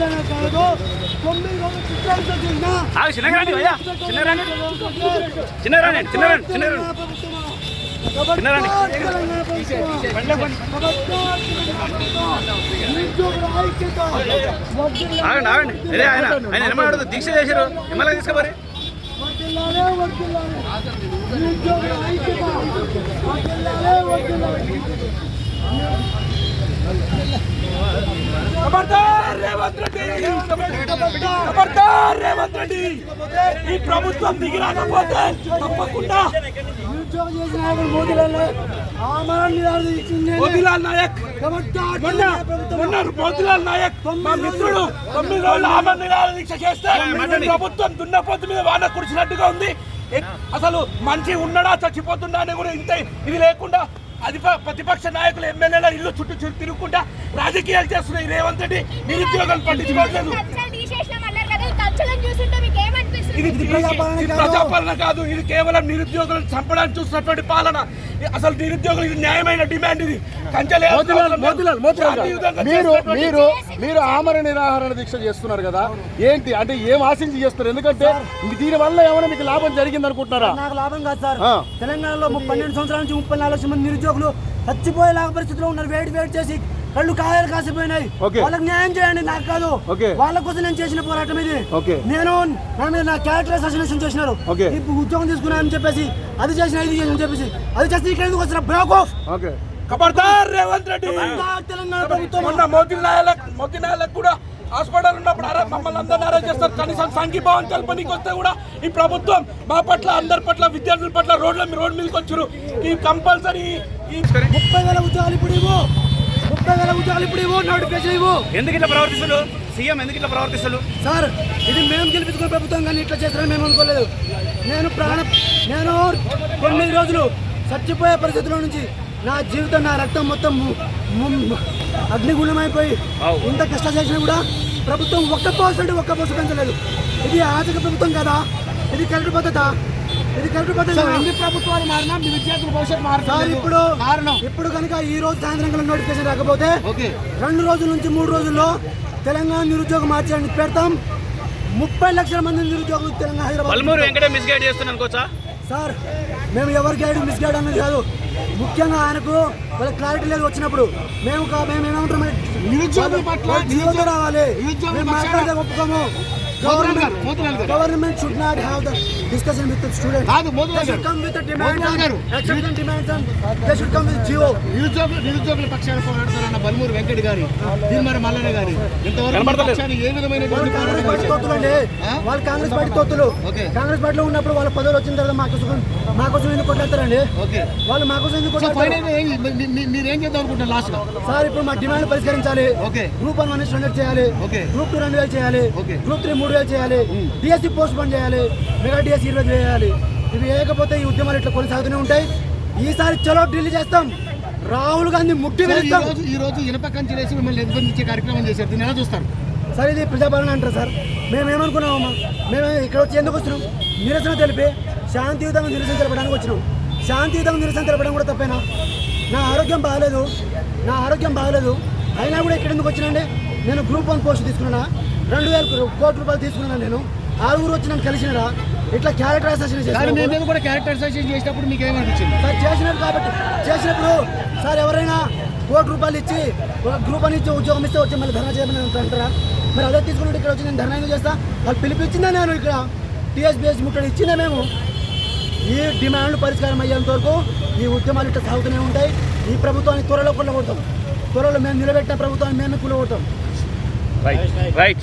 యాభై మూట్లనే కాదు. తొమ్మిది చిత్రాలతో రండి. చిన్నగా రండి. ఆగండి ఆగండి. అదే ఆయన? ఆయన ఎనమాడు దీక్ష చేశారు ఎమ్మెల్యే తీసుకోమరి నిరుద్యోగుల ఐక్యత ఖబర్దార్ రేవంత్ రెడ్డి ఖబర్దార్ రేవంత్ రెడ్డి ఈ ప్రభుత్వం దిగి రాకపోతే తప్పకుండా మోతీలాల్ నాయక్ మొన్న మోతీలాల్ నాయక్ మా మిత్రుడు తొమ్మిది రోజులు ఆమె నిరాహార దీక్ష చేస్తే ప్రభుత్వం దున్నపోతు మీద వాన ఉంది. అసలు మనిషి ఉన్నాడా చచ్చిపోతుండా అని కూడా ఇంత ఇది లేకుండా అధిప ప్రతిపక్ష నాయకులు ఎమ్మెల్యేల ఇల్లు చుట్టూ చుట్టూ తిరుగుకుంటా రాజకీయాలు చేస్తున్న ఈ రేవంత్ రెడ్డి నిరుద్యోగాలు పట్టించుకోవట్లేదు. ఇది ప్రజాపాలన కాదు. ఇది కేవలం నిరుద్యోగులను చంపడానికి చూస్తున్నటువంటి పాలన. అసలు నిరుద్యోగులు ఇది న్యాయమైన డిమాండ్ ఇది. మీరు మీరు మీరు ఆమరణ నిరాహరణ దీక్ష చేస్తున్నారు కదా. ఏంటి? అంటే ఏం ఆశించి చేస్తున్నారు? ఎందుకంటే దీని వల్ల ఏమైనా మీకు లాభం జరిగింది అనుకుంటున్నారా నాకు లాభం కాదు సార్. తెలంగాణలో ముప్పై పన్నెండు సంవత్సరాల నుంచి ముప్పై నాలుగు లక్షల మంది నిరుద్యోగులు చచ్చిపోయేలాగా పరిస్థితిలో ఉన్నారు. వేడి వేడి చేసి కళ్ళు కాయలు కాసిపోయినాయి. ఓకే. వాళ్ళకి న్యాయం చేయండి నాకు కాదు. ఓకే. వాళ్ళ కోసం నేను చేసిన పోరాటం ఇది. ఓకే. నేను నా మీద నా క్యారెక్టర్ అసోసినేషన్ చేసినారు. ఓకే. ఇప్పుడు ఉద్యోగం తీసుకున్నా అని చెప్పేసి అది చేసిన ఇది చేసిన చెప్పేసి అది చేస్తే ఇక్కడ ఎందుకు వచ్చిన బ్రేక్ ఆఫ్ ఖబర్దార్ రేవంత్ రెడ్డి. తెలంగాణ ప్రభుత్వం. మొన్న మోదీ నాయలకు కూడా హాస్పిటల్ ఉన్నప్పుడు అరే మమ్మల్ని అందరిని అరెస్ట్ చేస్తారు. కనీసం సంఘీభావం తెలపనికి వస్తే కూడా ఈ ప్రభుత్వం మా పట్ల అందరి పట్ల విద్యార్థుల పట్ల రోడ్ల మీ- రోడ్ మీదకి వచ్చారు ఈ కంపల్సరీ ఈ ముప్పై వేల ఉద్యోగాలు ఇప్పుడు ఇవ్వు. ముప్పై వేల ఉద్యోగాలు ఇప్పుడు ఇవ్వు నోటిఫికేషన్ ఇవ్వు. ఎందుకు ఇట్లా ప్రవర్తిస్తారు సీఎం ఎందుకు ఇట్లా ప్రవర్తిస్తారు సార్ ఇది మేము గెలిపించుకున్న ప్రభుత్వం కానీ ఇట్లా చేస్తారని మేము అనుకోలేదు. నేను ప్రాణ నేను తొమ్మిది రోజులు చచ్చిపోయే పరిస్థితిలో నుంచి నా జీవితం నా రక్తం మొత్తం అగ్నిగుణమైపోయి. ఇంత కష్టం చేసినా కూడా ప్రభుత్వం ఒక్క పోస్ట్ ఒక్క పోస్ట్ పెంచలేదు. ఇది ఆర్థిక ప్రభుత్వం కదా? ఇది కరెక్ట్ పద్ధత? ఇది కరెక్ట్ పద్ధతి ఎన్ని ప్రభుత్వాలు మారినా మీ విద్యార్థుల భవిష్యత్తు సార్ ఇప్పుడు కారణం? ఇప్పుడు కనుక ఈ రోజు సాయంత్రం నోటిఫికేషన్ రాకపోతే రెండు రోజుల నుంచి మూడు రోజుల్లో తెలంగాణ నిరుద్యోగం మార్చడానికి పెడతాం ముప్పై లక్షల మంది నిరుద్యోగులు తెలంగాణ హైదరాబాద్ మిస్గైడ్ చేస్తున్నాను సార్ మేము ఎవరి గైడ్ మిస్ గైడ్ అన్నది కాదు. ముఖ్యంగా ఆయనకు వాళ్ళ క్లారిటీ లేదు వచ్చినప్పుడు. మేము మేము ఏమంటాం నిరుద్యోగుల పట్ల వాళ్ళ జీవోతో రావాలి. మేము మాట్లాడితే ఒప్పుకోము. Government should not have the discussion with student కాదు, Motilal garu. Come with Motilal garu. Demands demands they should come with Jio నిరుద్యోగుల నిరుద్యోగుల పక్షాన పోరాడుతున్న బల్మూరు వెంకట్ గారి దీనిమరి మల్లన్న గారి ఇంతవరకు మీ కనబడతలేదు. పక్షాన ఏ విధమైన వాళ్ళు కాంగ్రెస్ పార్టీ? వాళ్ళు కాంగ్రెస్ పార్టీ తొత్తులు ఓకే. కాంగ్రెస్ పార్టీలో ఉన్నప్పుడు వాళ్ళ పదవులు వచ్చిన తర్వాత మాకోసం మాకోసం ఎందుకు కొట్లాడతారండి ఓకే వాళ్ళు మాకోసం ఎందుకు మీరు చేద్దాం లాస్ట్ సార్ ఇప్పుడు మా డిమాండ్ పరిష్కరించాలి ఓకే. గ్రూప్ వన్ స్టాండర్డ్ చేయాలి ఓకే. గ్రూప్ టూ రెండు వేలు చేయాలి ఓకే. గ్రూప్ త్రీ మూడు వేలు చేయాలి డిఎస్సి పోస్ట్ పోన్ చేయాలి. మెగా డిఎస్సి ఇరవై చేయాలి. ఇవి వేయకపోతే ఈ ఉద్యమాలు ఇట్లా కొనసాగుతూనే ఉంటాయి. ఈసారి చలో ఢిల్లీ చేస్తాం. రాహుల్ గాంధీ ముట్టి ఈ వెళ్తాం రోజు ఈ రోజు ఇనప కంచెలేసి మిమ్మల్ని నిర్బంధించే కార్యక్రమం చేశారు. దీన్ని ఎలా చూస్తారు? సార్ ఇది ప్రజాపాలన అంటారు సార్. మేము ఏమనుకున్నామమ్మా మేము ఇక్కడ వచ్చి ఎందుకు వచ్చినాం నిరసన తెలిపి శాంతియుతంగా నిరసన తెలపడానికి వచ్చినాం. శాంతియుతంగా నిరసన తెలపడం కూడా తప్పేనా? నా ఆరోగ్యం బాగలేదు. నా ఆరోగ్యం బాగలేదు. అయినా కూడా ఇక్కడ ఎందుకు వచ్చినండి? నేను గ్రూప్ వన్ పోస్ట్ తీసుకున్నా రెండు వేల కోట్ల రూపాయలు తీసుకున్నాను నేను? ఆరుగురు వచ్చి నన్ను కలిసినారా? ఇట్లా క్యారెక్టర్ అసోసియేషన్ కానీ మీ చేసిన మీద కూడా క్యారెక్టర్ అసోసియేషన్ చేసినప్పుడు మీకు ఏమనిపించింది సార్ చేసినట్టు కాబట్టి చేసినప్పుడు సార్ ఎవరైనా కోటి రూపాయలు ఇచ్చి ఒక గ్రూప్ అని ఇచ్చి ఉద్యోగం ఇస్తే వచ్చి మళ్ళీ ధర్నా చేయమని అంటారా మరి అదే తీసుకుంటే ఇక్కడ వచ్చి నేను ధర్నా ఎందుకు చేస్తా? వాళ్ళు పిలిపించిందా నేను ఇక్కడ? టీఎస్బీఎస్ ముట్టడి ఇచ్చిందా మేము? ఈ డిమాండ్లు పరిష్కారం అయ్యేంత వరకు ఈ ఉద్యమాలు ఇట్లా సాగుతూనే ఉంటాయి. ఈ ప్రభుత్వాన్ని త్వరలో కూలగొడతాం త్వరలో మేము నిలబెట్టిన ప్రభుత్వాన్ని మేమే కూలగొడతాం రైట్ రైట్